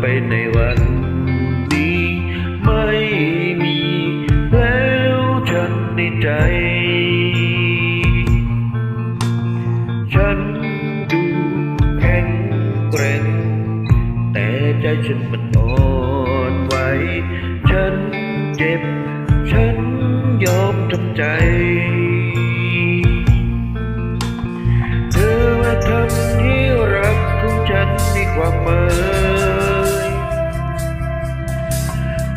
ไปในวันนี้ ไม่มีแล้วฉันในใจ ฉันดูแข็งแกร่ง แต่ใจฉันมันอ่อนไหวฉันเจ็บ ฉันยอมทำใจ เธอมาทำ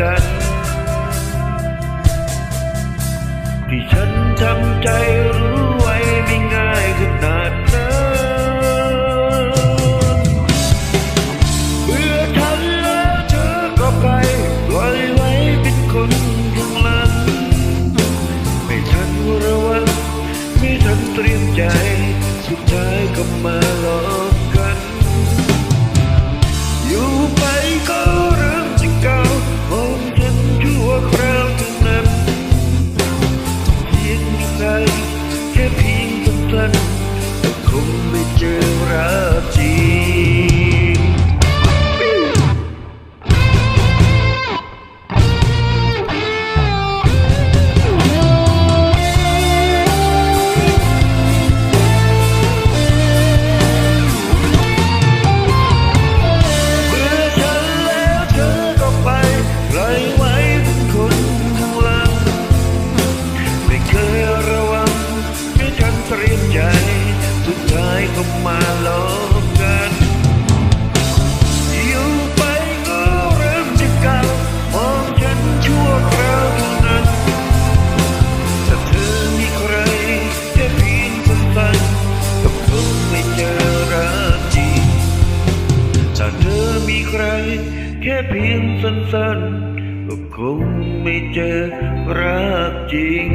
กัน ที่ฉันทำใจ สั้นๆ ก็คงไม่เจอรักจริง